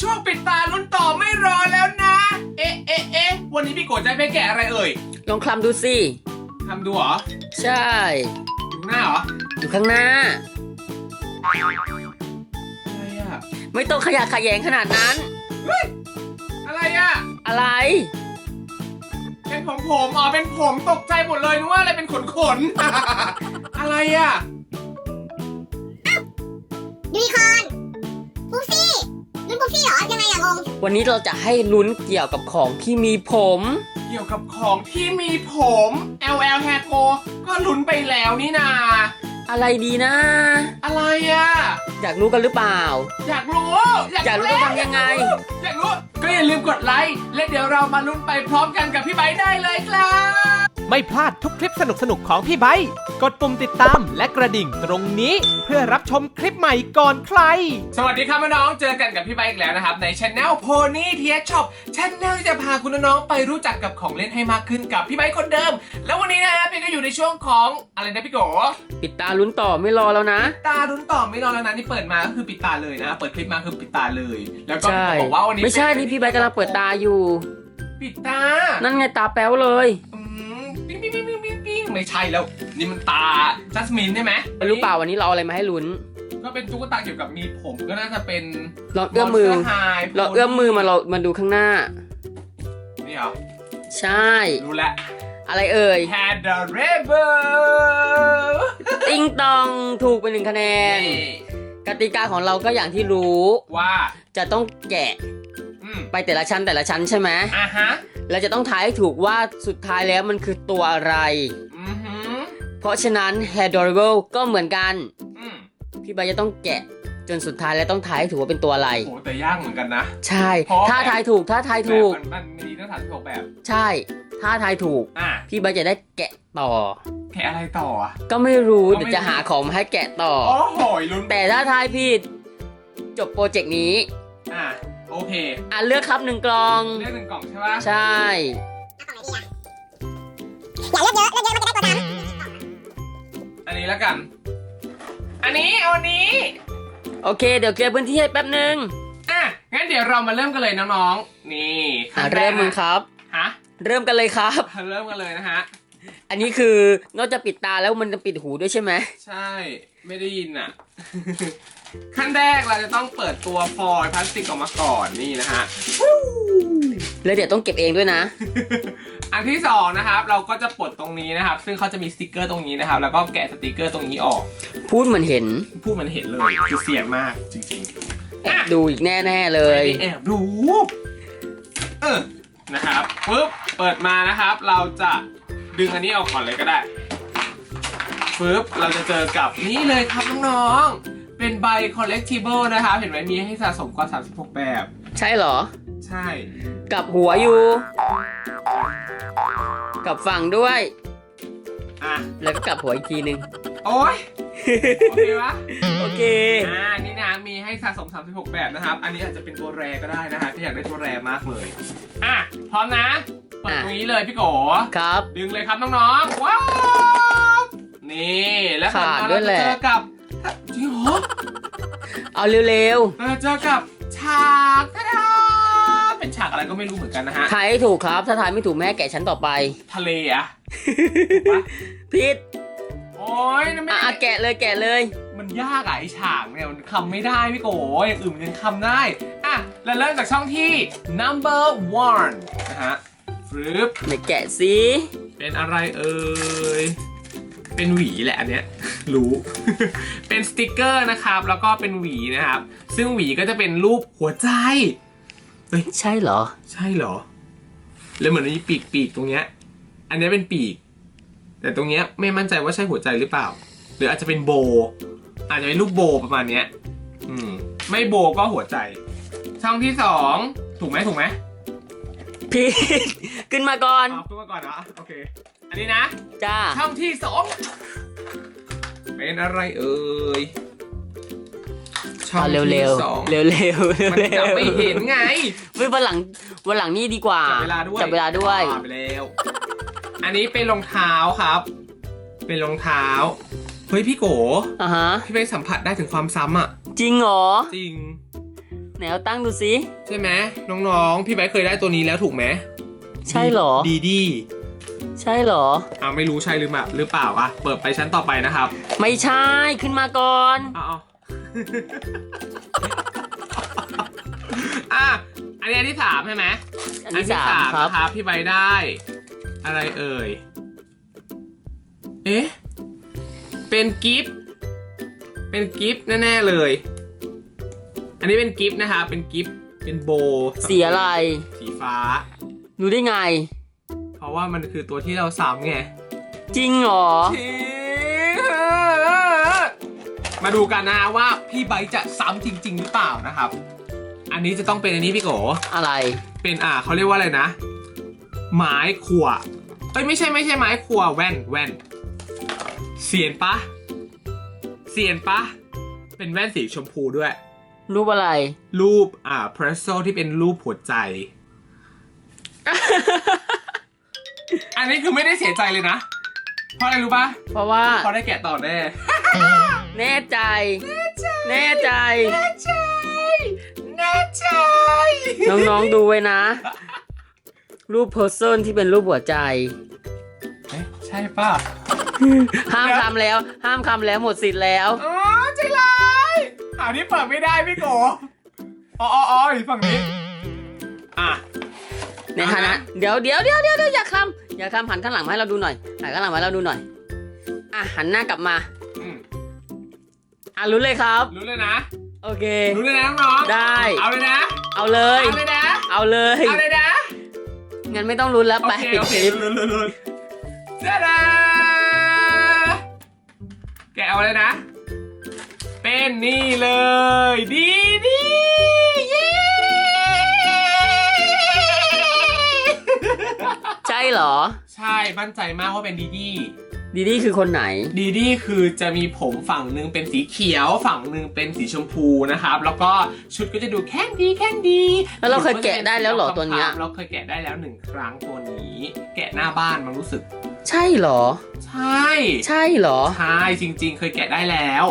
ช่วงปิดตาลุ้นต่อไม่รอแล้วนะ เอ๊ะเอ๊ะเอ๊ะวันนี้พี่โกจะให้ไปแกะอะไรเอ่ยลองคลำดูสิทำดูเหรอใช่อยู่หน้าเหรออยู่ข้างหน้า อะไรอะไม่ต้องขยะแขยงขนาดนั้นอะไรอะอะไร เป็นผมผมอ๋อเป็นผมตกใจหมดเลยนึกว่าอะไรเป็นขนขน อะไรอะยูนิคอ วันนี้เราจะให้ลุ้นเกี่ยวกับของที่มีผม เกี่ยวกับของที่มีผม LL Hair Co ก็ลุ้นไปแล้วนี่นา อะไรดีนะ อะไรอะอยากรู้กันหรือเปล่า อยากรู้ อยากรู้ต้องทำยังไง อยากรู้ ก็อย่าลืมกดไลค์ และเดี๋ยวเรามาลุ้นไปพร้อมกันกับพี่ไบร์ทได้เลยครับ ไม่พลาดทุกคลิปสนุกๆของพี่ไบค์กดปุ่มติดตามและกระดิ่งตรงนี้ เพื่อรับชมคลิปใหม่ก่อนใคร สวัสดีครับน้องๆเจอกันกับพี่ไบค์อีกแล้วนะครับ ในช anel Pony t h Shop ช anel ที่จะพาคุณน้องๆไปรู้จักกับของเล่นให้มากขึ้นกับพี่ไบค์คนเดิม แล้ววันนี้นะฮะพี่ก็อยู่ในช่วงของอะไรนะพี่โกปิดตาลุ้นต่อไม่รอแล้วนะ ตาลุ้นต่อไม่รอแล้วนะนี่เปิดมาก็คือปิดตาเลยนะ เปิดคลิปมาคือปิดตาเลย แล้วก็ใช่ บอกว่าวันนี้ไม่ใช่เป็นี่พี่ใบร์ทกำลังเปิดตาอยู่ ปิดตานั่นไงตาแป๊วเลยอืม ปิ๊งปิ๊งปิ๊งปิ๊งปิ๊งปิ๊งไม่ใช่แล้ว นี่มันตาจัสมินใช่ไหมรู้เปล่าวันนี้เราเอาอะไรมาให้ลุ้น ก็เป็นตุ๊กตาเกี่ยวกับมีผมก็น่าจะเป็นลองเอื้อมมือ Monster High เราเอื้อมมือมาเรามาดูข้างหน้า นี่เหรอ ใช่ รู้แล้ว อะไรเอ่ย Had the Rebel ติงตองถูกไปหนึ่งคะแนนนี่กติกาของเราก็อย่างที่รู้ว่าจะต้องแกะอืม ไปแต่ละชั้นแต่ละชั้นใช่ไหมอะฮะเราจะต้องทายให้ถูกว่าสุดท้ายแล้วมันคือตัวอะไร อือหือเพราะฉะนั้น Hair Adorable ก็เหมือนกัน อืมพี่ใบร์ทจะต้องแกะ จนสุดท้ายแล้วต้องทายให้ถูกว่าเป็นตัวอะไร โหแต่ยากเหมือนกันนะ ใช่ เพราะ ถ้าทายถูกถ้าทายถูก แบบมันมันมีตั้งสามสิบหกแบบ ใช่ ถ้าทายถูก อะพี่ใบร์ทจะได้แกะต่อ แค่อะไรต่ออะ ก็ไม่รู้ก็ไม่ เดี๋ยวจะหาของมาให้แกะต่อ โอ้โหลุ้นแต่ถ้าทายผิด จบโปรเจกต์นี้อะ โอเคอะเลือกครับหนึ่งกล่อง เลือกหนึ่งกล่องใช่ปะใช่ อย่าเลือกเยอะเลือกเยอะมันจะได้ตัวซ้อันนี้แล้วกัน อันนี้เอาอันนี้ โอเค เดี๋ยวเคลียร์พื้นที่ให้แป๊บหนึ่งอะ งั้นเดี๋ยวเรามาเริ่มกันเลยน้องๆ นี่อะเริ่มมือครับ ฮะ เริ่มกันเลยครับ เริ่มกันเลยนะฮะ อันนี้คือนอกจากปิดตาแล้วมันจะปิดหูด้วยใช่ไหม ใช่ ไม่ได้ยินอะ ขั้นแรกเราจะต้องเปิดตัวฟอยล์พลาสติกออกมาก่อนนี่นะฮะ แล้วเดี๋ยวต้องเก็บเองด้วยนะ อันที่สองนะครับเราก็จะปลดตรงนี้นะครับ ซึ่งเขาจะมีสติกเกอร์ตรงนี้นะครับ แล้วก็แกะสติกเกอร์ตรงนี้ออก พูดเหมือนเห็น พูดมันเห็นเลยคือเสียงมากจริงๆแอบดูอีกแน่ ๆเลยไปแอบดูเออนะครับปุ๊บเปิดมานะครับ เราจะดึงอันนี้ออกก่อนเลยก็ได้ปุ๊บเราจะเจอกับนี่เลยครับน้องๆ เป็นใบ collectible นะครับเห็นไหมมีให้สะสมกว่า 36 แบบ ใช่เหรอ ใช่ กลับหัวอยู่ กลับฝั่งด้วย อะ แล้วก็กลับหัวอีกทีหนึ่งโอ๊ย โอเควะ โอเค อ่า นี่นะ มีให้สะสม 36 แบบนะครับ อันนี้อาจจะเป็นตัวแรก็ได้นะฮะที่อยากได้ตัวแรมากเลย อะ พร้อมนะ เปิดอะตรงนี้เลยพี่โกครับ ดึงเลยครับน้องๆ ว้าว นี่ แล้วขาดมาด้เราวยจะแหละ เจอกับ จริงเหรอเอาเร็วเราจะเจอกับฉากทะดาเป็นฉากอะไรก็ไม่รู้เหมือนกันนะฮะ ๆทายให้ถูกครับ ถ้าทายไม่ถูกแม่แกะชั้นต่อไป ทะเลอะปะผิดโอ้ยนั่นไม่อะอะแกะเลยแกะเลย มันยากอะไอฉากเนี่ยมันคำไม่ได้พี่โกอย่างอื่นมันยังคำได้อะเราเริ่มจากช่องที่ number one นะฮะฟรึบ ไหนแกะสิเป็นอะไรเอ่ย เป็นหวีแหละอันเนี้ย รู้ เป็นสติกเกอร์นะครับ แล้วก็เป็นหวีนะครับ ซึ่งหวีก็จะเป็นรูปหัวใจใช่เหรอ ใช่เหรอ แล้วเหมือนมีปีกปีกตรงเนี้ย อันเนี้ยเป็นปีก แต่ตรงเนี้ยไม่มั่นใจว่าใช่หัวใจหรือเปล่า หรืออาจจะเป็นโบ อาจจะเป็นรูปโบประมาณเนี้ย อืม ไม่โบก็หัวใจ ช่องที่สองถูกไหมถูกไหมผิด ขึ้นมาก่อนเอาขึ้นมาก่อนนะโอเค อันนี้นะ จ้า ช่องที่สอง เป็นอะไรเอ่ยช่องเอาเร็วที่เร็วสองเร็วเร็วเร็วมันเร็จะวไม่เห็นไง เฮ้ยวันหลังวันหลังนี่ดีกว่าจับเวลาด้วยจับเวลาด้วยอ่าไปแล้ว อันนี้เป็นรองเท้าครับ เป็นรองเท้า เฮ้ยพี่โกอะฮะพี่ไปสัมผัสได้ถึงความซ้ำอะ จริงเหรอจริง ไหนเอาตั้งดูสิ ใช่ไหมน้องๆ พี่ไบร์ทเคยได้ตัวนี้แล้วถูกไหมใช่เหรอ ดีดี ใช่เหรอ อ่าไม่รู้ใช่หรือเปล่าหรือเปล่าอะเปิดไปชั้นต่อไปนะครับ ไม่ใช่ขึ้นมาก่อน เอาเอาอะอันนี้อันที่สามใช่ไหมอันที่สามครับ นะครับพี่ใบได้ อะไรเอ่ย เอ๊ะ เป็นกิฟต์เป็นกิฟต์แน่ๆเลย อันนี้เป็นกิฟต์นะคะเป็นกิฟต์เป็นโบว์สีอะไร สีฟ้า รู้ได้ไงเพ ราะว่ามันคือตัวที่เราซ้ำไงจริงเหรอมาดูกันนะว่าพี่ไบร์ทจะซ้ำจริง ๆ หรือเปล่านะครับ อันนี้จะต้องเป็นอันนี้พี่โกอะไร เป็นอ่าเขาเรียกว่าอะไรนะ ไม้ขวเอ้ยไม่ใช่ไม่ใช่ไม้ขวแว่นแว่นเสียนปะเสียนปะเป็นแว่นสีชมพูด้วย รูปอะไร รูปอ่าเพรสโซที่เป็นรูปหัวใจ อันนี้คือไม่ได้เสียใจเลยนะ เพราะอะไรรู้ปะเพราะว่าเพราะได้แกะต่อแน่แน่ใจแน่ใจ แน่ใจ แน่ใจ น้องๆดูไว้นะ รูปเพอร์เซนที่เป็นรูปหัวใจ เอ๊ะใช่ป่ะ ห้ามคำแล้ว ห้ามคำแล้วหมดสิทธิ์แล้ว อ๋อใจร้ายหาที่เปิดไม่ได้พี่โกอ๋ออ๋ออ๋ออยู่ฝั่งนี้ อะ ในฐานะ เดี๋ยวเดี๋ยวเดี๋ยวเดี๋ยวเดี๋ยวอย่าคำ อย่าคำหันข้างหลังมาให้เราดูหน่อยหันข้างหลังมาให้เราดูหน่อยอะหันหน้ากลับมาอืมอะรู้เลยครับ รู้เลยนะ โอเค รู้เลยนะน้องๆได้ เอาเลยนะ เอาเลย เอาเลยนะ เอาเลยเอาเลยนะงั้นไม่ต้องรุ้นแล้วโอไปเคปิดโอคเคลิปลุ้นลุ้นลุ้นจ้าดาแกะเอาเลยนะ เป็นนี่เลยดี เหรอ ใช่มั่นใจมากว่าเป็นดีดีดีดีคือคนไหน ดีดีคือจะมีผมฝั่งหนึ่งเป็นสีเขียว ฝั่งหนึ่งเป็นสีชมพูนะครับ แล้วก็ชุดก็จะดูแข้งดีแข้งดีแล้วเราเคยแกะได้แล้วเหรอตัวเนี้ยเราเคยแกะได้แล้วหนึ่งครั้งตัวนี้ แกะหน้าบ้านมันรู้สึก ใช่เหรอ ใช่ ใช่เหรอใช่จริง ๆ เคยแกะได้แล้ว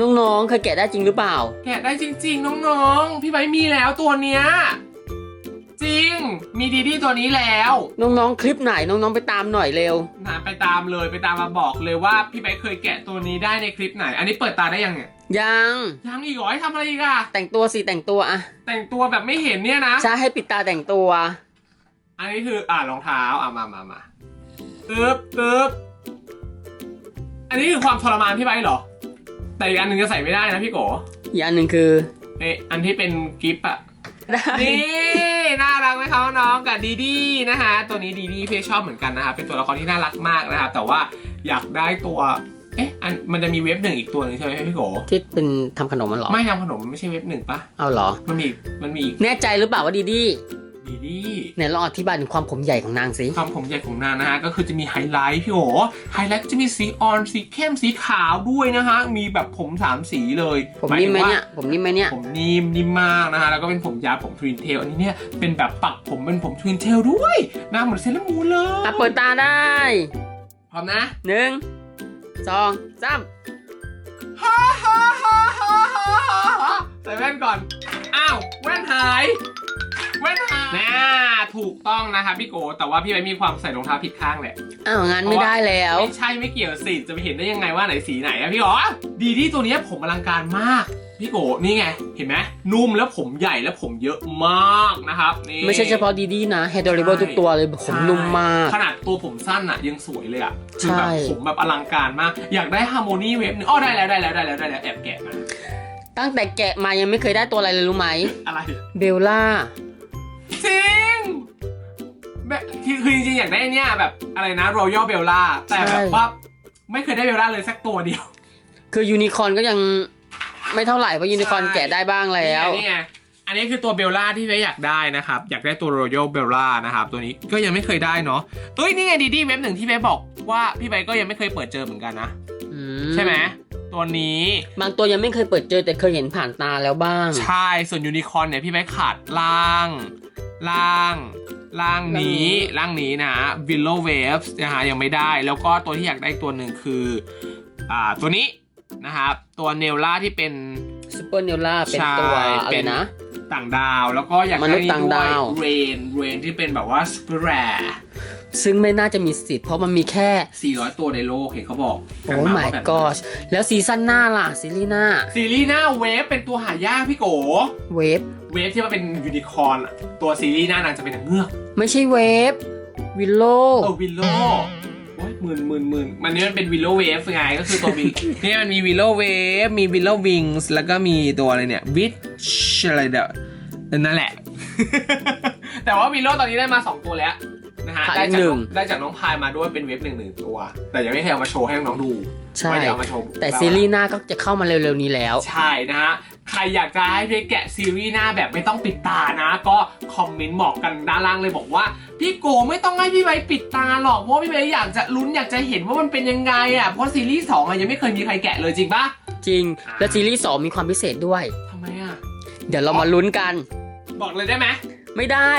น้องๆเคยแกะได้จริงหรือเปล่า แกะได้จริง ๆ น้องๆ พี่ไบร์ทมีแล้วตัวเนี้ย จริง มีดีดีตัวนี้แล้ว น้องๆ คลิปไหนน้องๆ ไปตามหน่อยเร็วนะไปตามเลยไปตามมาบอกเลยว่าพี่ไบร์ทเคยแกะตัวนี้ได้ในคลิปไหน อันนี้เปิดตาได้ยังเนี่ย ยังยังอีกเหรอให้ทำอะไรอีกอะแต่งตัวสิแต่งตัวอะแต่งตัวแบบไม่เห็นเนี่ยนะ ใช่ให้ปิดตาแต่งตัว อันนี้คืออ่ารองเท้าอะมามามาตึ๊บตึ๊บอันนี้คือความทรมานพี่ไบร์ทเหรอ แต่อีกอันหนึ่งจะใส่ไม่ได้นะพี่โกอีกอันหนึ่งคือเอะอันที่เป็นกิฟต์อะได้ นี่น่ารักไหมครับน้องกับดีดีนะฮะตัวนี้ดีดีพี่ชอบเหมือนกันนะครับเป็นตัวละครที่น่ารักมากนะครับแต่ว่าอยากได้ตัวเอ๊ะอันมันจะมีเว็บหนึ่งอีกตัวหนึ่งใช่ไหมพี่โกที่เป็นทำขนมมันเหรอไม่ทำขนมมันไม่ใช่เว็บหนึ่งปะเอาเหรอมันมีอีกมันมีอีกแน่ใจหรือเปล่าว่าดีดี ดีดีไหนลองอธิบายถึงความผมใหญ่ของนางสิความผมใหญ่ของนางนะฮะก็คือจะมีไฮไลท์พี่โอไฮไลท์ก็จะมีสีอ่อนสีเข้มสีขาวด้วยนะฮะมีแบบผมสามสีเลยผมหายนิ่มถึงไหมว่าเนี่ยผมนิ่มไหมเนี่ยผมนิ่มนิ่มมากนะฮะแล้วก็เป็นผมยาวผมทวินเทลอันนี้เนี่ยเป็นแบบปักผมเป็นผมทวินเทลด้วยหน้าเหมือนเซเลอร์มูนเลยอะเปิดตาได้พร้อมนะหนึ่งสองสามฮ่าฮ่าฮ่าฮ่าฮ่าฮ่าใส่แว่นก่อน อ้าว แว่นหาย แว่นหายน่าถูกต้องนะครับพี่โก แต่ว่าพี่ไปมีความใส่รองเท้าผิดข้างแหละอ้าวงั้นไม่ได้แล้ว ไม่ใช่ไม่เกี่ยวสิจะไปเห็นได้ยังไงว่าไหนสีไหนอะพี่โกดีที่ตัวเนี้ยผมอลังการมากพี่โกนี่ไง เห็นไหมนุ่มแล้วผมใหญ่แล้วผมเยอะมากนะครับนี่ไม่ใช่เฉพาะดีดีนะเฮดอริเบลใช่ทุกตัวเลยผมนุ่มมาก ขนาดตัวผมสั้นอะยังสวยเลยอะคือแบบใช่ผมแบบอลังการมาก อยากได้ฮาร์โมนีเวฟหนึงอ้อได้แล้วได้แล้วได้แล้วได้แล้วแอบแกะมาตั้งแต่แกะมายังไม่เคยได้ตัวอะไรเลยรู้ไหม อะไร เบลล่า จริงแบบคือคือจริงๆอยากได้เนี่ยแบบอะไรนะ Royal Bella แต่แบบใช่ว่าไม่เคยได้เบลล่าเลยสักตัวเดียวคือยูนิคอร์นก็ยังไม่เท่าไหร่เพราะยูนิคอร์นใช่แกะได้บ้างแล้วนี่ไงนี่ไงอันนี้คือตัวเบลล่าที่พี่อยากได้นะครับ อยากได้ตัว Royal Bella นะครับ ตัวนี้ก็ยังไม่เคยได้เนาะเอ้ยนี่ไงดีดีเว็บหนึ่งที่เว็บบอกว่าพี่ใบก็ยังไม่เคยเปิดเจอเหมือนกันนะอืใช่ไหมตัวนี้ บางตัวยังไม่เคยเปิดเจอแต่เคยเห็นผ่านตาแล้วบ้าง ใช่ ส่วนยูนิคอร์นเนี่ยพี่ใบขาดล่าง ล่างล่างนี้ล่างนี้นะ Willow Waves นะฮะยังไม่ได้ แล้วก็ตัวที่อยากได้ตัวหนึ่งคืออ่าตัวนี้นะครับตัวเนลล่าที่เป็นซูเปอร์เนลล่าเป็นใช่ตัวอะไรเป็นนะ ต่างดาวแล้วก็อยากมนุษย์ต่างดาวเรนเรนที่เป็นแบบว่าสเปรแร ซึ่งไม่น่าจะมีสิทธิ์เพราะมันมีแค่ 400 ตัวในโลกเห็นเขาบอกโอ้กันมา my ว่าแบบ gosh แล้วซีซั่นหน้าล่ะ ซีรีส์หน้า ซีรีส์หน้าเวฟเป็นตัวหายากพี่โก เวฟ เวฟที่มันเป็นยูนิคอร์นอะตัวซีรีส์หน้านางจะเป็นเงือก ไม่ใช่เวฟ วิลโลเออวิลโลโอ้ยหมื่นหมื่นหมื่นมันนี่มันเป็นวิลโลเวฟไงก็คือตัววินี่มันมีวิลโลเวฟมีวิลโลวิงส์แล้วก็มีตัวอะไรเนี่ยวิชอะไรเดี๋ยวนั่นแหละ แต่ว่าวิลโลตอนนี้ได้มา 2 ตัวแล้ว นะฮะ ขาดได้อีกจากหนึ่น้องงได้จากน้องพายมาด้วยเป็นเวฟหนึ่งหนึ่งตัว แต่ยังไม่เคยเอามาโชว์ให้น้องๆดูใช่ ไม่ได้เอามาโชว์แต่ซีรีส์หน้าก็จะเข้ามาเร็วๆนี้แล้ว ใช่นะฮะ ใครอยากจะให้พี่แกะซีรีส์หน้าแบบไม่ต้องปิดตานะ ก็คอมเมนต์บอกกันด้านล่างเลยบอกว่า พี่โกไม่ต้องให้พี่ใบปิดตาหรอกเพราะว่าพี่ใบอยากจะลุ้นอยากจะเห็นว่ามันเป็นยังไงอะเพราะซีรีส์สองอะยังไม่เคยมีใครแกะเลยจริงปะจริง และซีรีส์สองมีความพิเศษด้วย ทำไมอะเดี๋ยวเรามาลุ้นกัน บอกเลยได้ไหมไม่ได้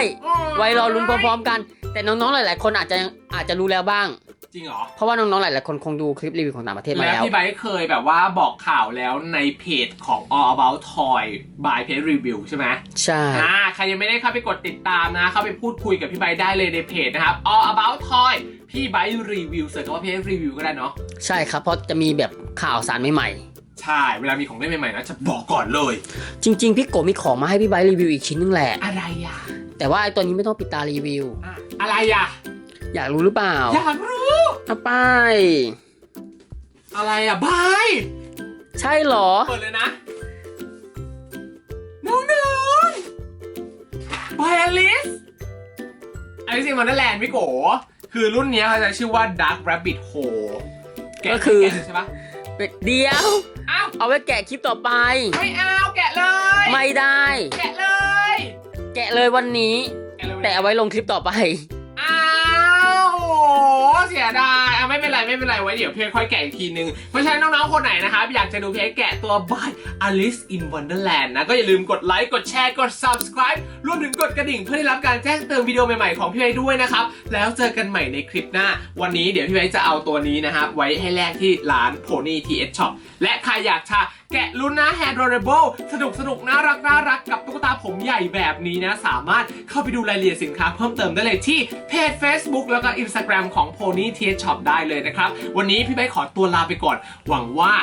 ไว้รอลุ้นพร้อมๆกัน แต่น้องๆหลาย ๆ คนอาจจะอาจจะรู้แล้วบ้าง จริงเหรอ เพราะว่าน้องๆหลายๆคนคงดูคลิปรีวิวของต่างประเทศมาแล้วแล้วพี่ใบเคยแบบว่าบอกข่าวแล้วในเพจของ All About Toy by Page Review ใช่ไหมใช่ อ่าใครยังไม่ได้เข้าไปกดติดตามนะ เข้าไปพูดคุยกับพี่ใบได้เลยในเพจนะครับ All About Toy พี่ใบรีวิวเสิร์ชคำว่าเพจรีวิวก็ได้เนาะ ใช่ครับ เพราะจะมีแบบข่าวสารใหม่ใช่ เวลามีของเล่นใหม่ๆนะจะบอกก่อนเลยๆจริง ๆ พี่โกมีของมาให้พี่ไบร์ทรีวิวอีกชิ้นนึงแหละ อะไรอะ แต่ว่าไอ้ตัวนี้ไม่ต้องปิดตารีวิว อะอะไรอะ อยากรู้หรือเปล่าอยากรู้ เอาไป อะไรอะบาย ใช่เหรอ เปิดเลยนะน้องน้องบายอลิสอลิซอินวันเดอร์แลนด์พี่โกคือรุ่นเนี้ยเขาจะชื่อว่า Dark Rabbit Hole แะก็คือแกะเลยใช่ปะเป็ดเดียว อ้าว เอาไว้แกะคลิปต่อไป ไม่เอาแกะเลย ไม่ได้ แกะเลย แกะเลยวันนี้แกะเลยแต่เอาไว้ลงคลิปต่อไป อ้าวโอ้โหเสียดายอะไม่เป็นไรไม่เป็นไรไว้เดี๋ยวเพจค่อยแกะอีกทีนึง เพราะฉะนั้นน้องๆคนไหนนะครับอยากจะดูเพจแกะตัว by Alice in Wonderland นะ ก็อย่าลืมกดไลค์กดแชร์กด subscribe รวมถึงกดกระดิ่งเพื่อได้รับการแจ้งเตือนวิดีโอใหม่ๆของพี่ไอ้ด้วยนะครับ แล้วเจอกันใหม่ในคลิปหน้า วันนี้เดี๋ยวพี่ไอ้จะเอาตัวนี้นะครับไว้ให้แลกที่ร้าน Pony TS Shop และใครอยากจะแกะลุ้นนะ Hand Rollable สนุกสนุกน่ารักน่ารักกับตุ๊กตาผมใหญ่แบบนี้นะ สามารถเข้าไปดูรายละเอียดสินค้าเพิ่มเติมได้เลยที่เพจ Facebook แล้วก็ Instagram ของ Pony TS Shop ได้เลยนะครับ วันนี้พี่ไบขอตัวลาไปก่อน หวังว่า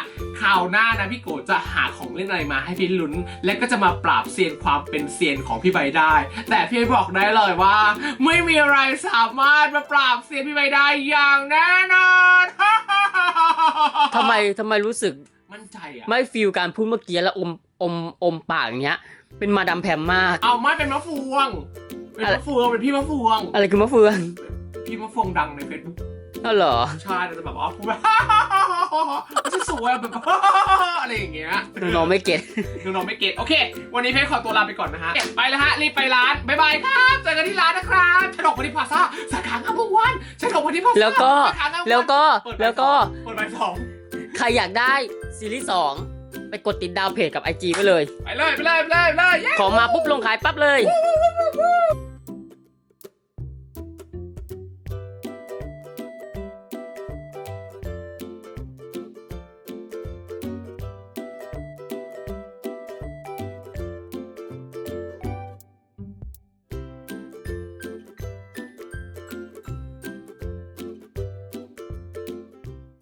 คราวหน้านะพี่โกจะหาของเล่นอะไรมาให้พี่ลุ้น และก็จะมาปราบเซียนความเป็นเซียนของพี่ใบได้ แต่พี่ไบบอกได้เลยว่า ไม่มีอะไรสามารถมาปราบเซียนพี่ใบได้อย่างแน่นอนทำไมทำไมรู้สึก มั่นใจอะไม่ฟีลการพูดเมื่อกี้แล้วอมอมอมปากอย่างเงี้ย เป็นมาดามแพมมาก เอาไม่เป็นมะฟวง เป็นมะฟวงเป็นพี่มะฟวง อะไรคือมะเฟืองพี่มะฟวงดังในเฟซบุ๊กอ้าวเหรอใช่แต่แบบว่าพูดแบบไม่ใช่สวยแบบอะไรอย่างเงี้ยน้องๆไม่เก็ตน้องๆไม่เก็ตโอเค วันนี้เพชรขอตัวลาไปก่อนนะฮะไปแล้วฮะรีบไปร้านบ๊ายบายครับเจอกันที่ร้านนะครับชนกวันที่พลาซ่าสาขาอัมพวันชนกวันที่พลาซ่าแล้วก็สาขาอัมพแล้วก็เปิดบ่ายแล้วก็สองเปิดบ่ายสองใครอยากได้ ซีรีส์สองไปกดติดดาวเพจกับ IG ไว้เลย ไปเลยไปเลยไปเลยไปเลยเย้ของมาปุ๊บลงขายปั๊บเลย